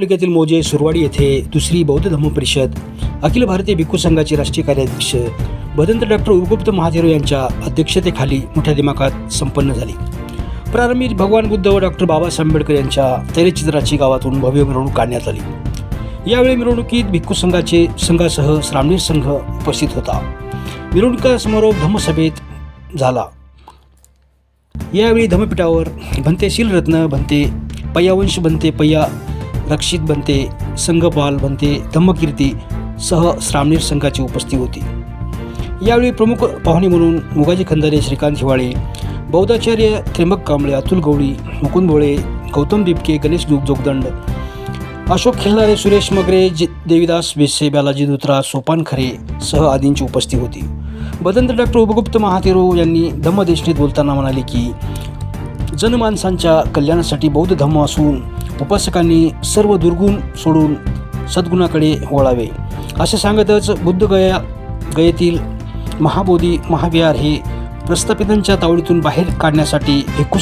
तालुक्यातील मोजे सुरवाडी येथे दुसरी बौद्ध धम्म परिषद अखिल भारतीय भिक्खू संघाचे राष्ट्रीय कार्याध्यक्ष भदंत डॉक्टर उपगुप्त महादेव यांच्या अध्यक्षतेखाली मोठ्या दिमाखात संपन्न झाली. प्रारंभी भगवान बुद्ध व डॉक्टर बाबासाहेब आंबेडकर यांच्या तैलचित्राची गावातून भव्य मिरवणूक काढण्यात आली. यावेळी मिरवणुकीत भिक्खू संघाचे संघासह श्रामणीर संघ उपस्थित होता. मिरवणुका समारोप धम्मसभेत झाला. यावेळी धम्मपीठावर भंते शीलरत्न भंते पय्यावंश भंते पय्या रक्षित बनते संघपाल बनते धम्मकीर्ती सह श्रामणीर संघाची उपस्थिती होती. यावेळी प्रमुख पाहुणे म्हणून मुगाजी खंदारे श्रीकांत हिवाळे बौद्धाचार्य त्र्यंबक कांबळे अतुल गवळी मुकुंद भोळे गौतम दिपके गणेश दुग जोगदंड अशोक खिल्लारे सुरेश मगरे जे देवीदास बेसे बालाजी दुत्रा सोपान खरे सह आदींची उपस्थिती होती. बदंत डॉक्टर उपगुप्त महातेरो यांनी धम्मदेशनीत बोलताना म्हणाले की जनमानसांच्या कल्याणासाठी बौद्ध धम्म असून उपासकांनी सर्व दुर्गुण सोडून सद्गुणाकडे वळावे. असे सांगतच बुद्धगया गयेतील महाबोधी महाविहार हे प्रस्थापितांच्या तावडीतून बाहेर काढण्यासाठी भिक्खू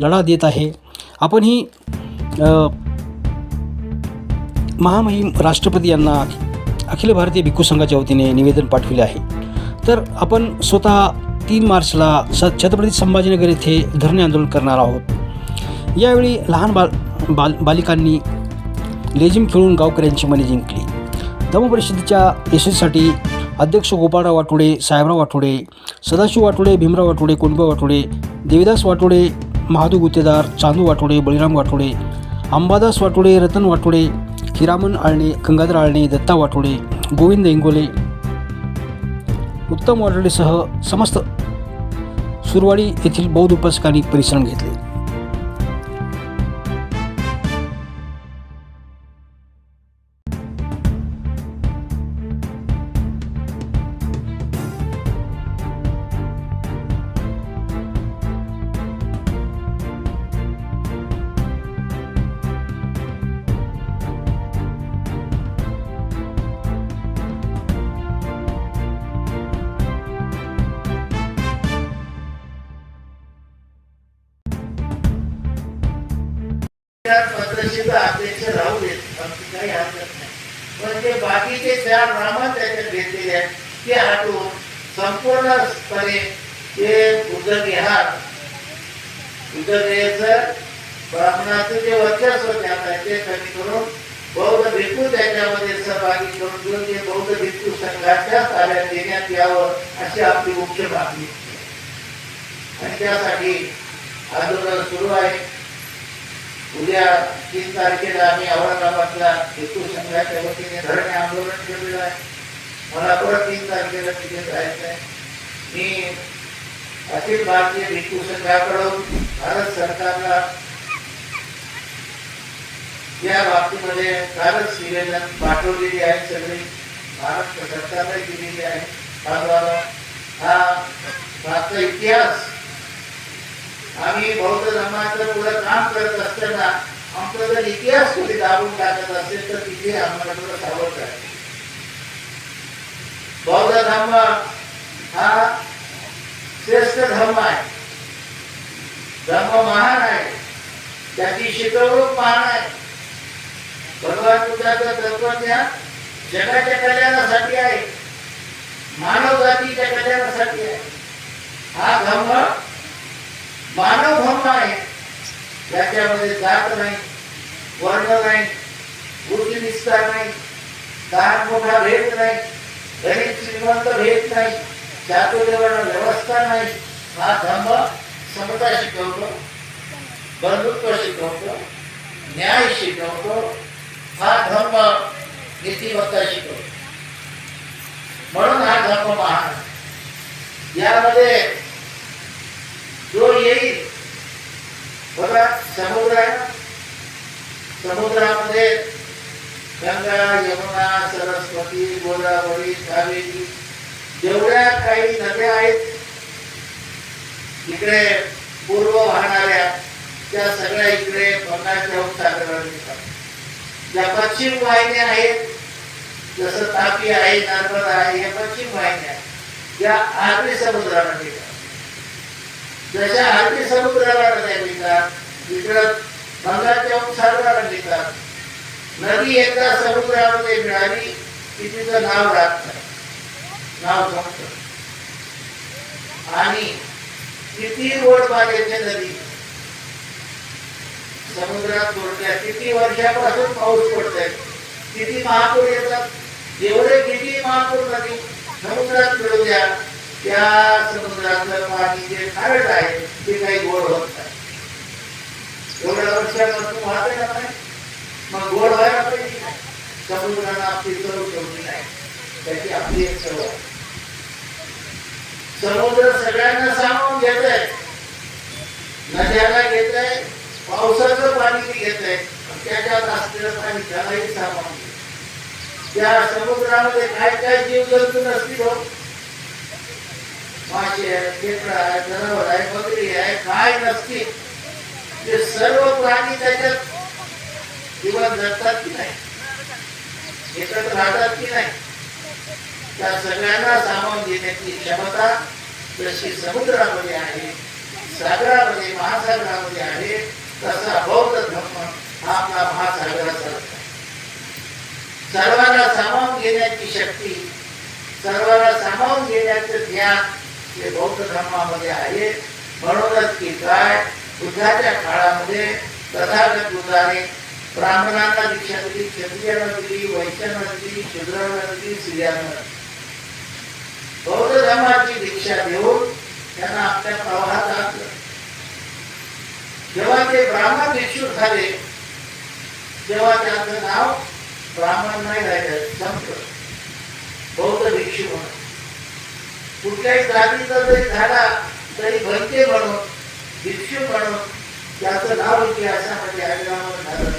लढा देत आहे. आपणही ही महामहिम राष्ट्रपती यांना अखिल भारतीय भिक्खू संघाच्या वतीने निवेदन पाठविले आहे. तर आपण स्वतः तीन मार्चला स छत्रपती संभाजीनगर येथे धरणे आंदोलन करणार आहोत. यावेळी लहान बाल बाल बालिकांनी लेझिम खेळून गावकऱ्यांची मने जिंकली. धम्म परिषदेच्या यशस्वीसाठी अध्यक्ष गोपाळराव वाटोडे साहेबराव वाटोडे सदाशिव वाटोडे भीमराव वाटोडे कोणबा वाटोडे देविदास वाटोडे महादू गुत्तेदार चांदू वाटोडे बळीराम वाटोडे अंबादास वाटोडे रतन वाटोडे हिरामन आळणे गंगाधर आळणे दत्ता वाटोडे गोविंद इंगोले उत्तम वाटोडेसह समस्त सुरवाडी येथील बौद्ध उपासकांनी परिश्रम घेतले. अध्यक्ष राहू देत आमची काही हरकत नाही. पण जे बाकीचे चार नामं त्याच्यात घेतलेले आहेत ते हटवून संपूर्णपणे ते बुद्ध विहार ब्राह्मणाचं जे वर्चस्व त्यात आहे ते कमी करून बौद्ध भिक्खू त्याच्यामध्ये सहभागी करून घेऊन ते बौद्ध भिक्खू संघाच्या ताब्यात देण्यात यावं अशी आपली मुख्य मागणी. आणि त्यासाठी आंदोलन सुरू आहे. उद्या तीन तारखेला आम्ही औरंगाबादला हेतू संघाच्या वतीने धरणे आंदोलन केलेलं आहे. मला परत तीन तारखेला तिथे जायचं आहे. मी अखिल भारतीय भिक्खू संघाकडून भारत सरकारला या बाबतीमध्ये कालच निवेदन पाठवलेली आहे सगळी. भारत सरकारने दिलेली आहे. हा भारताचा इतिहास आम्ही बौद्ध धर्माचं पुढं काम करत असताना आमचा जर इतिहास कुठे दाबून टाकत असेल तर तिथे आम्हाला थोडं सावध आहे बौद्ध धर्म हा श्रेष्ठ धर्म आहे. धर्म महान आहे. त्याची शिकवणूक महान आहे. भगवान बुद्धाचं तत्वज्ञान जगाच्या कल्याणासाठी आहे. मानव जातीच्या कल्याणासाठी आहे. हा धर्म मानव धर्म आहे त्याच्यामध्ये जात नाही वर्ण नाही उच्च विस्तार नाही लहान मोठा भेद नाही गरीब श्रीमंत भेद नाही चातुर्यवर्ण व्यवस्था नाही. हा धर्म समता शिकवतो बंधुत्व शिकवतो न्याय शिकवतो. हा धर्म नीतिमत्ता शिकवतो. म्हणून हा धर्म महान. यामध्ये जो येईल बघा समुद्र आहे ना? समुद्रामध्ये गंगा यमुना सरस्वती गोदावरी कावेरी जेवढ्या काही नद्या आहेत. इकडे पूर्व वाहणाऱ्या त्या सगळ्या इकडे बंगालच्या उपसागराला मिळतात ज्या पश्चिम वाहिन्या आहेत जसं तापी आहे नर्मदा आहे या पश्चिम वाहिन्या आहेत. या आरबी समुद्राला मिळतात जशा अरबी समुद्राला नद्या मिळतात इकडं बंगालच्या उपसागराला मिळतात नदी एकदा समुद्रामध्ये मिळाली की तिचं नाव राहत नाव संपत आणि किती ओढ पाण्याची नदी. समुद्रात सोडल्या किती वर्षापासून पाऊस पडतोय. किती महापूर येतात. एवढे किती महापूर नदी समुद्रात मिळू द्या. त्या समुद्रातलं पाणी जे खारट आहे ते काही गोड होत नाही एवढ्या वर्षापासून वाहते ना नाही मग गोड व्हायला पाहिजे समुद्रानं आपली चव ठेवली नाही त्याची आपली एक चव आहे समुद्र सगळ्यांना सामावून घेत आहे नद्याला घेत आहे पावसाचं पाणी घेत आहे त्याच्यात असलेलं पाणी त्यालाही सामावून त्या समुद्रामध्ये काय काय जीव जंतू नसतील हो? मासे आहे खेकडा आहे जनावर आहे बकरी आहे काय नसतील ते सर्व प्राणी त्याच्यात जीवन जगतात की नाही? एकत्र राहतात की नाही? त्या सगळ्यांना सामावून घेण्याची क्षमता जशी समुद्रामध्ये आहे सागरामध्ये महासागरामध्ये आहे तसा बौद्ध धर्म हा आपला महासागराचा सर्वांना सामावून घेण्याची शक्ती सर्वांना सामावून घेण्याचं ज्ञान हे बौद्ध धर्मामध्ये आहे. म्हणूनच की काय? बुद्धाच्या काळामध्ये तथागत बुद्धाने ब्राह्मणांना दीक्षा दिली क्षत्रियांना दिली वैश्यांना दिली शूद्रांना दिली स्त्रियांना बौद्ध धर्माची दीक्षा देऊन त्यांना आपल्या प्रवाहात आणलं. जेव्हा ते ब्राह्मण भिक्षू झाले तेव्हा त्यांचं नाव ब्राह्मण नाही राहिलं संपलं बौद्ध भिक्षू म्हणून. कुठल्याही जातीचा जरी झाला तरी भंते म्हणून भिक्षू म्हणून त्याचं नाव इतिहासामध्ये आगरावर झालं